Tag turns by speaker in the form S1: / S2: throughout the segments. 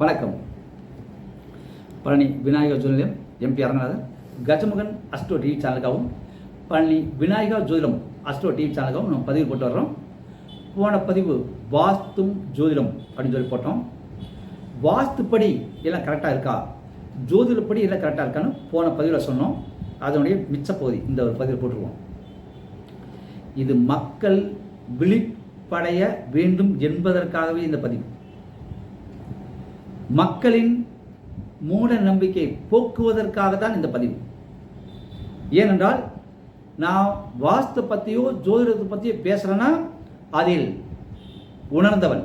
S1: வணக்கம். பழனி விநாயகர் ஜோதிடம் MP Aranganathan Gajamugan astro TV சேனலுக்காகவும் Palani Vinayaka ஜோதிடம் அஸ்ட்ரோ டிவி சேனலுக்காகவும் நம்ம பதிவு போட்டு வர்றோம். போன பதிவு வாஸ்தும் ஜோதிடம் அப்படின்னு சொல்லி போட்டோம். வாஸ்துப்படி எல்லாம் கரெக்டாக இருக்கா? ஜோதிடப்படி எல்லாம் கரெக்டாக இருக்கான்னு போன பதிவில் சொன்னோம். அதனுடைய மிச்ச பகுதி இந்த ஒரு பதிவில் போட்டுருவோம். இது மக்கள் விழிப்படைய வேண்டும் என்பதற்காகவே இந்த பதிவு. மக்களின் மூட நம்பிக்கை போக்குவதற்காக தான் இந்த பதிவு. ஏனென்றால் நான் வாஸ்து பற்றியோ ஜோதிடத்தை பற்றியோ பேசுகிறேன்னா அதில் உணர்ந்தவன்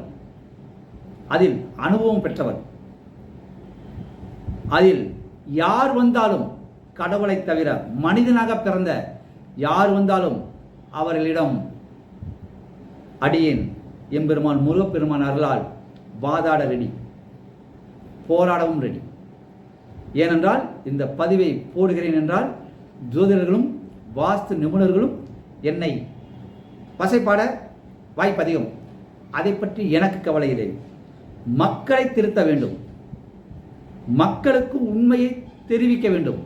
S1: அதில் அனுபவம் பெற்றவன் அதில் யார் வந்தாலும் கடவுளை தவிர மனிதனாக பிறந்த யார் வந்தாலும் அவர்களிடம் அடியேன். எம்பெருமான் முருகப்பெருமான் அருளால் வாதாட ரெடி போராடவும் ரெடி ஏனென்றால் இந்த பதிவை போடுகிறேன் என்றால் ஜோதிடர்களும் வாஸ்து நிபுணர்களும் என்னை வசைப்பாட வாய்ப்பதிகம். அதை பற்றி எனக்கு கவலை இல்லை. மக்களை திருத்த வேண்டும். மக்களுக்கு உண்மையை தெரிவிக்க வேண்டும்.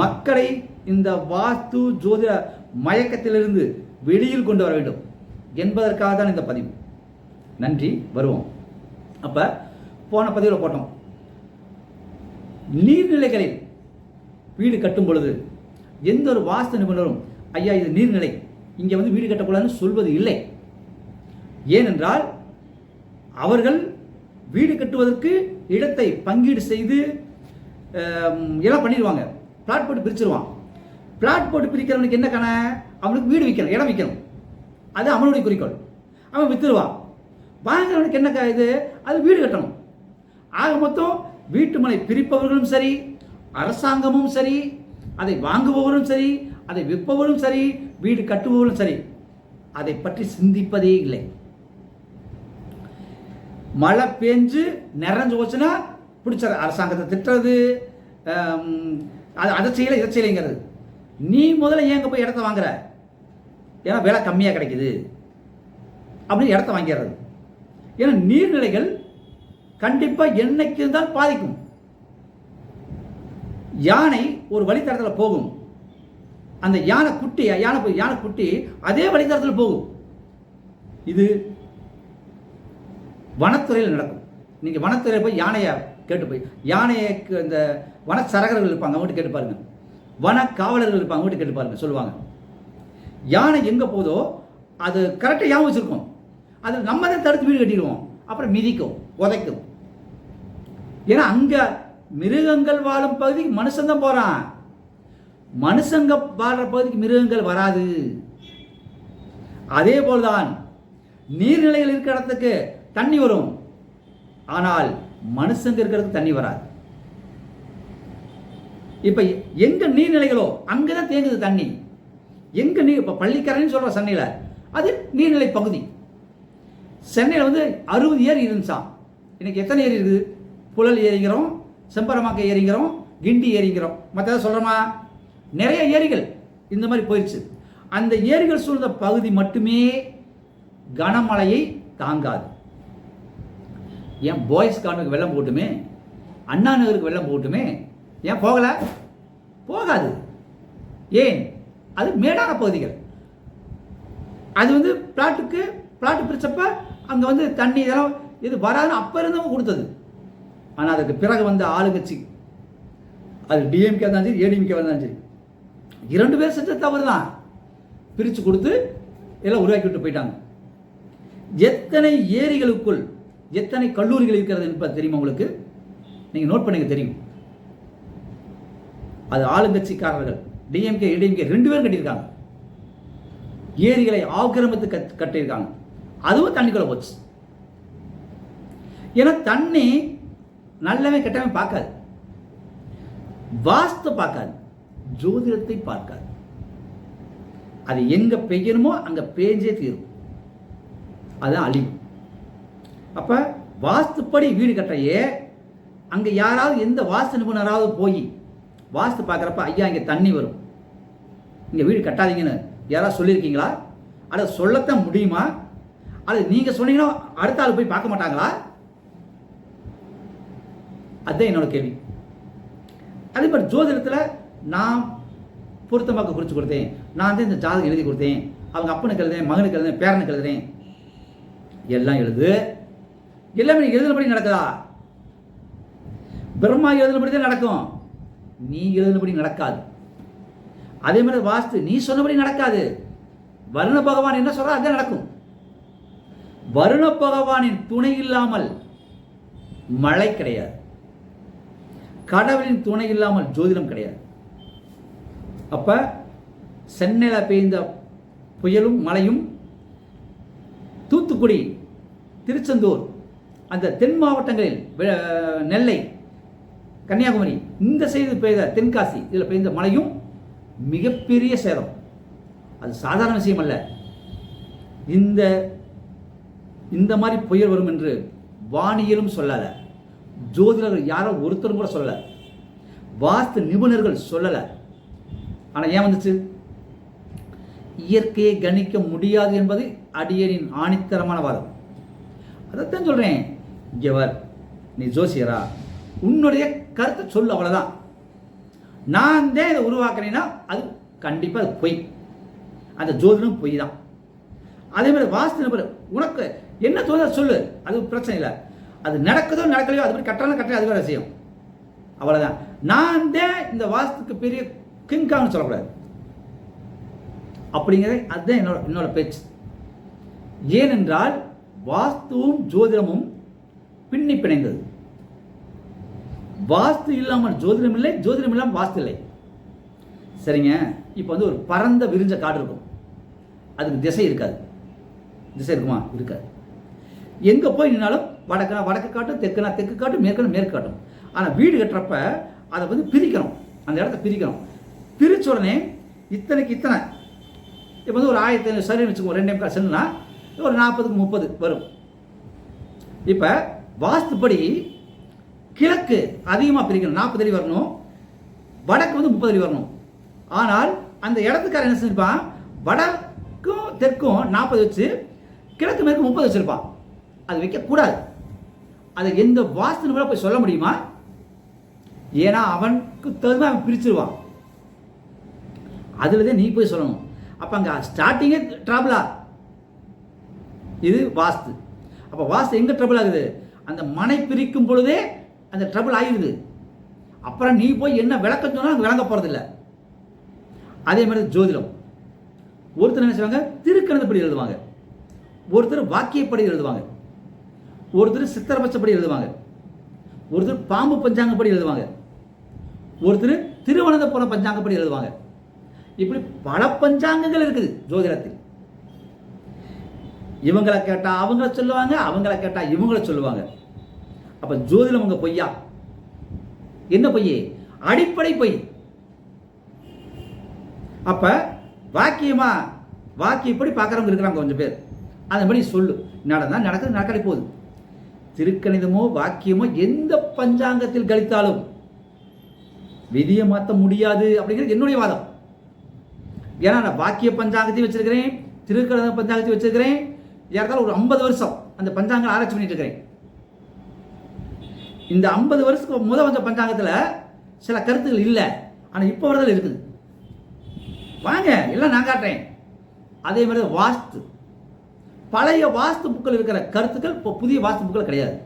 S1: மக்களை இந்த வாஸ்து ஜோதிட மயக்கத்திலிருந்து வெளியில் கொண்டு வர வேண்டும் என்பதற்காக தான் இந்த பதிவு. நன்றி வருவோம். அப்போ போன பதிவில் போட்டோம். நீர்நிலைகளில் வீடு கட்டும் பொழுது எந்த ஒரு வாஸ்து நிபுணரும் ஐயா இது நீர்நிலை. இங்கே வந்து வீடு கட்டக்கூடாதுன்னு சொல்வது இல்லை. ஏனென்றால் அவர்கள் வீடு கட்டுவதற்கு இடத்தை பங்கீடு செய்து எல்லாம் பண்ணிடுவாங்க. பிளாட் போட்டு பிரிச்சிருவான். பிளாட் போட்டு பிரிக்கிறவனுக்கு என்ன கண? அவனுக்கு வீடு விற்கணும் இடம் விற்கணும் அது அவனுடைய குறிக்கோள். அவன் விற்றுருவான் வாங்குறவனுக்கு என்ன இது? அது வீடு கட்டணும். ஆக மொத்தம் வீட்டு மனை பிரிப்பவர்களும் சரி அரசாங்கமும் சரி அதை வாங்குபவரும் சரி அதை விற்பவரும் சரி வீடு கட்டுபவரும் சரி அதை பற்றி சிந்திப்பதே இல்லை. மழை பெஞ்சு நிறைஞ்சு போச்சுன்னா பிடிச்ச அரசாங்கத்தை திட்டுறது அது அதை செய்யலை இதை செய்யலைங்கிறது. நீ முதல்ல ஏங்க போய் இடத்த வாங்குற? ஏன்னா விலை கம்மியாக கிடைக்குது. அப்படின்னு இடத்த வாங்கிடுறது. ஏன்னா நீர்நிலைகள் கண்டிப்பாக என்னைக்கு தான் பாதிக்கும். யானை ஒரு வழித்தடத்தில் போகும். அந்த யானை குட்டி யானை போய் யானை குட்டி அதே வழித்தடத்தில் போகும். இது வனத்துறையில் நடக்கும். நீங்கள் வனத்துறையில் போய் யானையை கேட்டு போய் யானையை க- இந்த வனச்சரகர்கள் இருப்பாங்க அவங்ககிட்ட கேட்டு பாருங்க. வன காவலர்கள் இருப்பாங்க அவங்ககிட்ட கேட்டு பாருங்க சொல்லுவாங்க. யானை எங்கே போதோ அது கரெக்டாக ஞாபகம் வச்சுருக்கோம். அது நம்ம தான் தடுத்து வீடு கட்டிடுவோம். அப்புறம் மிதிக்கும் உதைக்கும். ஏன்னா அங்கே மிருகங்கள் வாழும் பகுதிக்கு மனுஷன் தான் போகிறான் மனுஷங்க வாழ்கிற பகுதிக்கு மிருகங்கள் வராது. அதே போல்தான் நீர்நிலைகள் இருக்கிற இடத்துக்கு தண்ணி வரும். ஆனால் மனுஷங்க இருக்கிறதுக்கு தண்ணி வராது. இப்போ எங்க நீர்நிலைகளோ அங்கே தான் தேங்குது தண்ணி. எங்க நீர் இப்போ பள்ளிக்கரைன்னு சொல்கிற சென்னையில் அது நீர்நிலை பகுதி. சென்னையில் வந்து அறுபது ஏரி இருந்துச்சாம். இன்னைக்கு எத்தனை ஏரி இருக்குது? புழல் ஏரிங்கிறோம் செம்பரமாக்க ஏரிங்கிறோம் கிண்டி ஏரிங்கிறோம் மற்ற சொல்கிறோமா நிறைய ஏரிகள் இந்த மாதிரி போயிடுச்சு அந்த ஏரிகள் சூழ்ந்த பகுதி மட்டுமே கனமழையை தாங்காது. ஏன் பாய்ஸ் கார்னுக்கு வெள்ளம் போட்டுமே? அண்ணா நகருக்கு வெள்ளம் போட்டுமே? ஏன் போகலை? போகாது. ஏன்? அது மேடான பகுதிகள். அது வந்து பிளாட்டுக்கு பிளாட்டு பிரிச்சப்ப அங்கே வந்து தண்ணி இதெல்லாம் இது வராதுன்னு அப்போ இருந்தவங்க கொடுத்தது. ஆனால் அதுக்கு பிறகு வந்த ஆளுங்கட்சி அது டிஎம்கே இருந்தாலும் சரி ஏடிஎம்கே இருந்தாலும் சரி இரண்டு பேர் செஞ்ச தவறு தான் பிரித்து கொடுத்து எல்லாம் உருவாக்கி விட்டு போயிட்டாங்க. எத்தனை ஏரிகளுக்குள் எத்தனை கல்லூரிகள் இருக்கிறது என்பது தெரியுமா உங்களுக்கு? நீங்கள் நோட் பண்ணுங்க தெரியும். அது ஆளுங்கட்சிக்காரர்கள் டிஎம்கே ஏடிஎம்கே ரெண்டு பேரும் கட்டியிருக்காங்க. ஏரிகளை ஆக்கிரமித்து கட் கட்டியிருக்காங்க. அதுவும் தண்ணிக்குள்ள போச்சு. ஏன்னா தண்ணி நல்லவன் கெட்டவன் பார்க்காது. வாஸ்து பார்க்காது. ஜோதிடத்தை பார்க்காது. அது எங்க பெய்யணுமோ அங்க பேஞ்சே தீரும். அதுதான் அழிவு. அப்ப வாஸ்துப்படி வீடு கட்டையே அங்க யாராவது எந்த வாஸ்து நிபுணராவது போய் வாஸ்து பார்க்குறப்ப ஐயா இங்க தண்ணி வரும். இங்க வீடு கட்டாதீங்கன்னு யாராவது சொல்லியிருக்கீங்களா? அதை சொல்லத்தான் முடியுமா? அது நீங்க சொன்னீங்கன்னா அடுத்த ஆள் போய் பார்க்க மாட்டாங்களா? அதுதான் என்னோட கேள்வி. அதே மாதிரி ஜோதிடத்தில் நான் பொருத்தமாக்க குறித்து கொடுத்தேன். நான் வந்து இந்த ஜாதகம் எழுதி கொடுத்தேன். அவங்க அப்பனுக்கு எழுதுறேன் மகனுக்கு எழுதுறேன் பேரனுக்கு எழுதுறேன். எல்லாம் எழுது. எல்லாமே எழுதுனபடி நடக்குதா? பிரம்மா எழுதுனபடி தான் நடக்கும். நீ எழுதுனபடி நடக்காது. அதே மாதிரி வாஸ்து நீ சொன்னபடி நடக்காது. வருண பகவான் என்ன சொல்கிறா அதான் நடக்கும். வருண பகவானின் துணை இல்லாமல் மழை கிடையாது. கடவுளின் துணை இல்லாமல் ஜோதிடம் கிடையாது. அப்போ சென்னையில் பெய்ந்த புயலும் மழையும் தூத்துக்குடி திருச்செந்தூர் அந்த தென் மாவட்டங்களில் நெல்லை கன்னியாகுமரி இந்த சைடு பெய்த தென்காசி இதில் பெய்த மழையும் மிகப்பெரிய சேதம். அது சாதாரண விஷயம் அல்ல. இந்த இந்த மாதிரி புயல் வரும் என்று வானியலும் சொல்லாத. ஜோதிடர்கள் யாரோ ஒருத்தரும் கூட சொல்லலை. வாஸ்து நிபுணர்கள் சொல்லலை. ஆனால் ஏன் வந்துச்சு? இயற்கையை கணிக்க முடியாது என்பது அடியனின் ஆணித்தரமான வாதம். அதைத்தான் சொல்கிறேன் இங்கே நீ ஜோசியரா உன்னுடைய கருத்தை சொல்லு அவ்வளோதான் நான் தான் இதை உருவாக்குறேன்னா அது கண்டிப்பாக அது பொய். அந்த ஜோதிடம் பொய் தான் அதே மாதிரி வாஸ்து நிபுணர் உனக்கு என்ன தோணுதோ சொல்லு. அது பிரச்சனை இல்லை. அது நடக்குதோ நடக்கலையோ அது மாதிரி கட்டணம் கட்டணும் அது வேற விஷயம். அவ்வளோதான் நான் தான் இந்த வாசத்துக்கு பெரிய கிங்கான்னு சொல்லக்கூடாது. அப்படிங்கிறது அதுதான் என்னோட என்னோட பேச்சு. ஏனென்றால் வாஸ்துவும் ஜோதிடமும் பின்னி பிணைந்தது. வாஸ்து இல்லாமல் ஜோதிடம் இல்லை ஜோதிடம் இல்லாமல் வாஸ்து இல்லை. சரிங்க. இப்போ வந்து ஒரு பரந்த விரிஞ்ச காடு இருக்கும். அதுக்கு திசை இருக்காது. திசை இருக்குமா? இருக்காது. எங்கே போய் நின்னாலும் வடக்குனா வடக்கு காட்டும் தெற்குனா தெற்கு காட்டும் மேற்குனா மேற்கு காட்டும். ஆனால் வீடு கட்டுறப்ப அதை வந்து பிரிக்கணும். அந்த இடத்த பிரிக்கணும். பிரித்த உடனே இத்தனைக்கு இத்தனை. இப்போ வந்து ஒரு ஆயிரத்தி ஐநூறு சரின்னு வச்சுக்கோங்க. ரெண்டே கால் சென்னுனா ஒரு நாற்பதுக்கு முப்பது வரும். இப்போ வாஸ்துப்படி கிழக்கு அதிகமாக பிரிக்கணும். நாற்பது அடி வரணும். வடக்கு வந்து முப்பது அடி வரணும். ஆனால் அந்த இடத்துக்காரன் என்ன செஞ்சிருப்பான்? வடக்கும் தெற்கும் நாற்பது வச்சு கிழக்கு மேற்கு முப்பது வச்சுருப்பான். அது வைக்கக்கூடாது. அதை எந்த வாஸ்து கூட போய் சொல்ல முடியுமா? ஏன்னா அவனுக்கு தகுந்த அவன் பிரிச்சிருவான். அதில் தான் நீ போய் சொல்லணும். அப்போ அங்கே ஸ்டார்டிங்கே ட்ராபிளா இது வாஸ்து. அப்போ வாஸ்து எங்கே ட்ரபிள் ஆகுது? அந்த மனை பிரிக்கும் பொழுதே அந்த ட்ரபிள் ஆகிடுது அப்புறம் நீ போய் என்ன விளக்கம் சொன்னால் விளங்க போகிறதில்ல அதே மாதிரி ஜோதிடம். ஒருத்தர் என்ன செய்வாங்க? திருக்கணத்துப்படி எழுதுவாங்க. ஒருத்தர் வாக்கியப்படி எழுதுவாங்க. ஒருத்தர் சித்தரபட்சப்படி எழுதுவாங்க. ஒருத்தர் பாம்பு பஞ்சாங்கப்படி எழுதுவாங்க. ஒருத்தர் திருவனந்தபுரம் பஞ்சாங்கப்படி எழுதுவாங்க. இப்படி பல பஞ்சாங்கங்கள் இருக்குது ஜோதிடத்தில். இவங்களை கேட்டா அவங்கள சொல்லுவாங்க அவங்கள கேட்டா இவங்கள சொல்லுவாங்க. அப்ப ஜோதிடம் உங்க பொய்யா? என்ன பொய்? அடிப்படை பொய். அப்ப வாக்கியமா வாக்கியப்படி பார்க்குறவங்க இருக்கிறாங்க கொஞ்சம் பேர். அதன்படி சொல்லு. நடந்தா நடக்குது நடக்கடி போகுது. திருக்கணிதமோ வாக்கியமோ எந்த பஞ்சாங்கத்தில் கழித்தாலும் விதியை மாற்ற முடியாது அப்படிங்கிறது என்னுடைய வாதம். ஏன்னா நான் வாக்கிய பஞ்சாங்கத்தையும் வச்சிருக்கிறேன் திருக்கணித பஞ்சாங்கத்தையும் வச்சிருக்கிறேன். ஏறத்தாலும் ஒரு ஐம்பது வருஷம் அந்த பஞ்சாங்கம் ஆராய்ச்சி பண்ணிட்டு இருக்கிறேன். இந்த ஐம்பது வருஷத்துக்கு முத வந்த பஞ்சாங்கத்தில் சில கருத்துக்கள் இல்லை. ஆனால் இப்போ வரதில் இருக்குது. வாங்க எல்லாம் நான் காட்டுறேன். அதே மாதிரி தான் வாஸ்து. பழைய வாஸ்து புக்கில் இருக்கிற கருத்துக்கள் இப்போ புதிய வாஸ்து புக்கில் கிடையாது.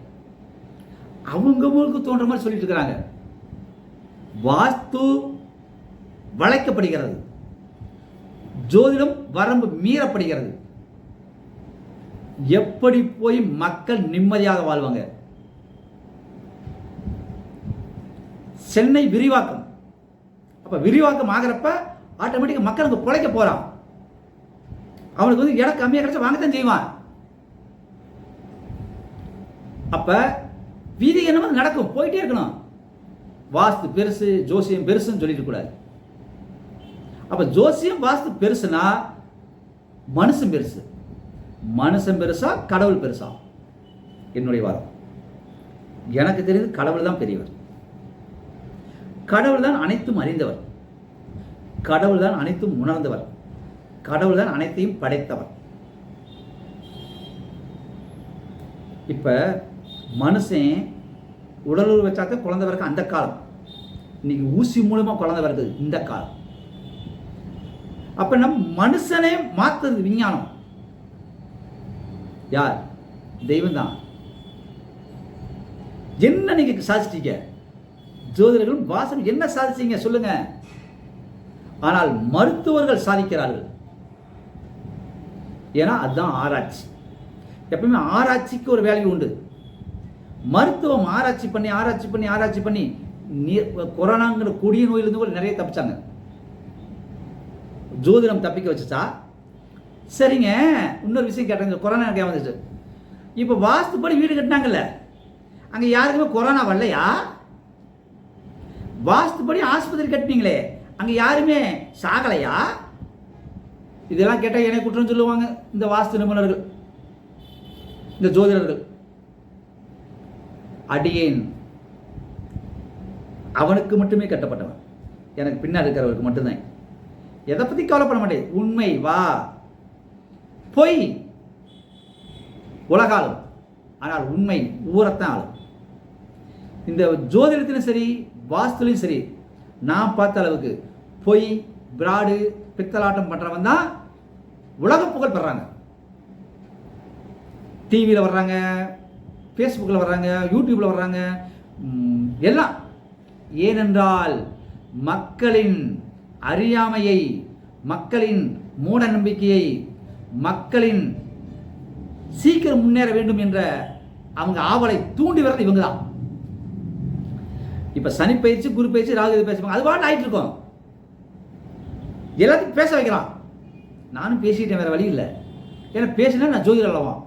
S1: அவங்கவுங்களுக்கு தோன்ற மாதிரி சொல்லிட்டு இருக்கிறாங்க. வாஸ்து வளைக்கப்படுகிறது. ஜோதிடம் வரம்பு மீறப்படுகிறது. எப்படி போய் மக்கள் நிம்மதியாக வாழ்வாங்க? சென்னை விரிவாக்கம். அப்ப விரிவாக்கம் ஆகிறப்ப ஆட்டோமேட்டிக்காக மக்கள் அங்கே பிழைக்க போறான் அவனுக்கு வந்து இடம் கம்மியாக கிடைச்சா வாங்கத்தான் செய்வான். அப்ப வீதி என்னமோ நடக்கும்? போயிட்டே இருக்கணும். வாஸ்து பெருசு ஜோசியம் பெருசுன்னு சொல்லிட்டு கூடாது அப்போ ஜோசியம் வாஸ்து பெருசுனா மனுஷன் பெருசு. மனுஷன் பெருசா கடவுள் பெருசா? என்னுடைய வாதம். எனக்கு தெரியுது கடவுள் தான் பெரியவர். கடவுள் தான் அனைத்தும் அறிந்தவர். கடவுள் தான் அனைத்தும் உணர்ந்தவர். கடவுள் தான் அனைத்தையும் படைத்தவர் இப்ப மனுஷன் உடலுறவு வச்சாக்க குழந்தை பிறக்க அந்த காலம். இன்னைக்கு ஊசி மூலமா குழந்தை பிறக்குது இந்த காலம். அப்ப நம் மனுஷனே மாத்துறது விஞ்ஞானம். யார்? தெய்வம் தான் என்ன நீங்க சாதிச்சிட்டீங்க? ஜோதிடர்களும் வாசம் என்ன சாதிச்சீங்க சொல்லுங்க. ஆனால் மருத்துவர்கள் சாதிக்கிறார்கள். ஏன்னா அதுதான் ஆராய்ச்சி. எப்பவுமே ஆராய்ச்சிக்கு ஒரு வேல்யூ உண்டு. மருத்துவம் ஆராய்ச்சி பண்ணி ஆராய்ச்சி பண்ணி ஆராய்ச்சி பண்ணி நீ- கொரோனாங்கிற கொடிய நோயிலிருந்து கூட நிறைய தப்பிச்சாங்க. ஜோதிடம் தப்பிக்க வச்சுச்சா? சரிங்க. இன்னொரு விஷயம் கேட்டாங்க கொரோனா எனக்கு வந்துச்சு. இப்போ வாஸ்துப்படி வீடு கட்டினாங்கல்ல. அங்கே யாருக்குமே கொரோனா வரலையா? வாஸ்துப்படி ஆஸ்பத்திரி கட்டினீங்களே. அங்கே யாருமே சாகலையா? இதெல்லாம் கேட்டால் என்னை குற்றம் சொல்லுவாங்க. இந்த வாஸ்து நிபுணர்கள். இந்த ஜோதிடர்கள். அடியேன். அவனுக்கு மட்டுமே கட்டப்பட்டவன். எனக்கு பின்னாடி இருக்கிறவருக்கு மட்டும்தான். எதை பற்றி கவலைப்பட மாட்டேன். உண்மை வா. பொய். உலகாலும் ஆனால் உண்மை ஊரத்தான் ஆளும். இந்த ஜோதிடத்திலும் சரி வாஸ்துலையும் சரி நான் பார்த்த அளவுக்கு பொய் பிராடு பித்தலாட்டம் பண்ணுறவன் தான் உலக புகழ் பெறாங்க. டிவியில் வர்றாங்க ஃபேஸ்புக்கில் வர்றாங்க யூடியூப்பில் வர்றாங்க எல்லாம். ஏனென்றால் மக்களின் அறியாமையை மக்களின் மூட நம்பிக்கையை மக்களின் சீக்கிரம் முன்னேற வேண்டும் என்ற அவங்க ஆவலை தூண்டி வர்றது இவங்க தான் இப்போ சனி பயிற்சி குரு பயிற்சி ராகு பேசுவாங்க? அது பாட்டு ஆகிட்டு இருக்கோம் எல்லாத்தையும் பேச வைக்கிறான் நானும் பேசிட்டேன் வேறு வழி இல்லை. ஏன்னா பேசினா நான் ஜோதிடர் அல்லவா?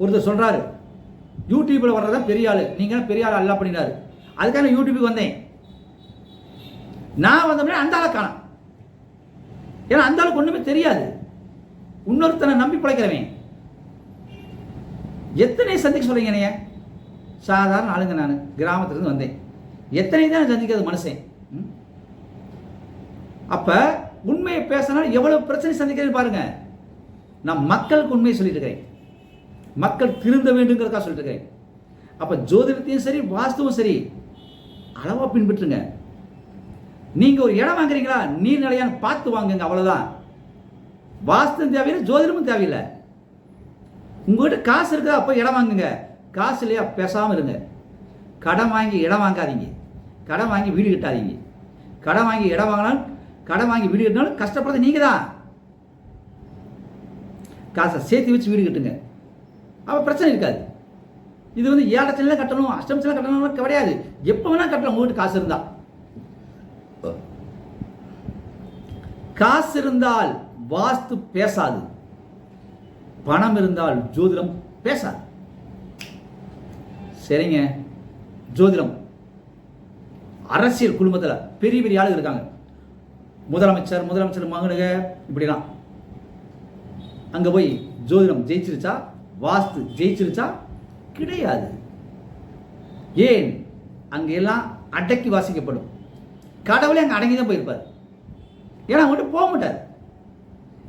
S1: ஒருத்தர் சொல்கிறாரு யூடியூப்பில் வர்றதா பெரிய ஆள். நீங்கள் பெரிய ஆள் அல்ல பண்ணினாரு அதுக்காக நான் யூடியூபுக்கு வந்தேன். நான் வந்தோம்னா அந்த ஆளை காணும். ஏன்னா அந்த ஆளுக்கு ஒன்றுமே தெரியாது. இன்னொருத்தனை நம்பி பிழைக்கிறவன். எத்தனை சந்திக்க சொல்கிறீங்க என்னைய? சாதாரண ஆளுங்க நான். கிராமத்துலேருந்து வந்தேன். எத்தனை தான் சந்திக்கிறது மனுஷன்? ம்? உண்மையை பேசினால் எவ்வளவு பிரச்சனை சந்திக்கிறேன்னு பாருங்க. நான் மக்களுக்கு உண்மையை சொல்லிட்டு இருக்கிறேன் மக்கள் திருந்த வேண்டுங்கிறதுக்காக சொல்லிட்டு இருக்கிறேன் அப்ப ஜோதிடத்தையும் சரி வாஸ்துவும் சரி அளவா பின்பற்றுங்க. நீங்க ஒரு இடம் வாங்குறீங்களா? நீர்நிலையான்னு பார்த்து வாங்குங்க அவ்வளவுதான். வாஸ்து தேவையில்லை ஜோதிடமும் தேவையில்லை. உங்ககிட்ட காசு இருக்குதா? அப்போ இடம் வாங்குங்க. காசு இல்லையா? பேசாமல் இருங்க. கடன் வாங்கி இடம் வாங்காதீங்க. கடன் வாங்கி வீடு கட்டாதீங்க. கடன் வாங்கி இடம் வாங்கினாலும் கடன் வாங்கி வீடு கட்டினாலும் கஷ்டப்படுறது நீங்கள் தான் காசை சேர்த்து வச்சு வீடு கட்டுங்க. அப்போ பிரச்சனை இருக்காது. இது வந்து ஏழச்சலாம் கட்டணும் அஷ்டமச்சலாம் கட்டணும் கிடையாது. எப்போ வேணால் கட்டலாம் உங்கள்கிட்ட காசு இருந்தால் காசு இருந்தால் வாஸ்து பேசாது. பணம் இருந்தால் ஜோதிடம் பேசாது. சரிங்க. ஜோதிடம். அரசியல் குடும்பத்தில் பெரிய பெரிய ஆளுங்க இருக்காங்க. முதலமைச்சர் முதலமைச்சர் மகனுக இப்படிலாம். அங்கே போய் ஜோதிடம் ஜெயிச்சிருச்சா? வாஸ்து ஜெயிச்சிருச்சா? கிடையாது. ஏன்? அங்கெல்லாம் அடக்கி வாசிக்கப்படும். கடவுளே அங்கே அடங்கி தான் போயிருப்பார். ஏன்னா அவங்கள்ட்ட போக மாட்டார்.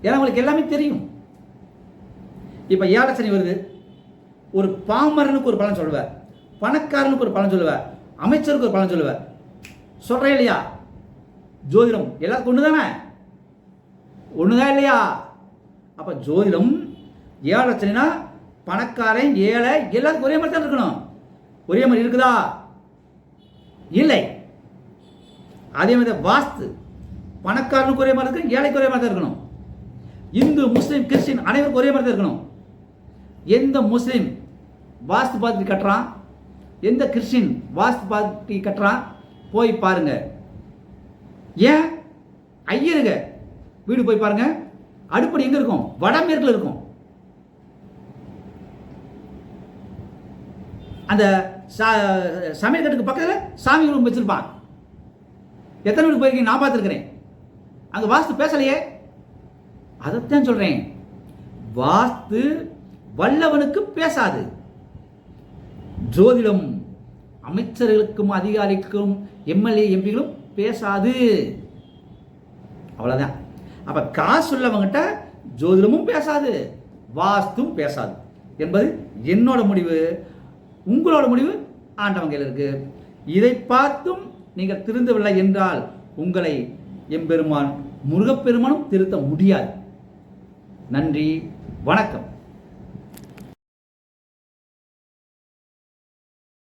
S1: ஏன்னா அவங்களுக்கு எல்லாமே தெரியும். இப்போ ஏழச்சனி வருது. ஒரு பாமரனுக்கு ஒரு பலன் சொல்லுவார் பணக்காரனுக்கு ஒரு பலன் சொல்லுவார் அமைச்சருக்கு ஒரு பலன் சொல்லுவார் சொல்கிறேன் இல்லையா? ஜோதிடம் எல்லாத்துக்கும் ஒன்று தானே ஒன்று தான் இல்லையா? அப்போ ஜோதிடம் ஏழச்சனா பணக்காரன் ஏழை எல்லாத்துக்கும் ஒரே மாதிரி தான் இருக்கணும். ஒரே மாதிரி இருக்குதா? இல்லை. அதே மாதிரி தான் வாஸ்து. பணக்காரனுக்கு ஒரே மாதிரி இருக்கு ஏழைக்கு ஒரே மாதிரி தான் இருக்கணும். இந்து முஸ்லீம் கிறிஸ்டின் அனைவருக்கும் ஒரே மாதிரி தான் இருக்கணும். எந்த முஸ்லீம் வாஸ்து பார்த்து கட்டுறான்? எந்த கிறிஸ்டின் வாஸ்து பார்த்து கட்டுறான்? போய் பாருங்கள் ஏன்? ஐயருங்க. வீடு போய் பாருங்க. அடுப்படி எங்க இருக்கும்? வடமேற்குல இருக்கும். அந்த சா- சமையல் கட்டுக்கு பக்கத்தில் சாமி ரூம் வச்சிருப்பான். எத்தனை வீடு போயிருக்கீங்க நான் பார்த்துருக்கிறேன். அங்கே வாஸ்து பேசலையே. அதைத்தான் சொல்றேன். வாஸ்து வல்லவனுக்கு பேசாது. ஜோதிடம் அமைச்சர்களுக்கும் அதிகாரிக்கும் எம்எல்ஏ எம்பிகளும் பேசாது. அவ்வளோதான் அப்போ காசு உள்ளவங்கிட்ட ஜோதிடமும் பேசாது வாஸ்தும் பேசாது. என்பது என்னோட முடிவு. உங்களோட முடிவு ஆண்டவன் கையில் இருக்கு. இதை பார்த்தும் நீங்கள் திருந்தவில்லை என்றால் உங்களை எம்பெருமான் முருகப்பெருமானும் திருத்த முடியாது. நன்றி வணக்கம்.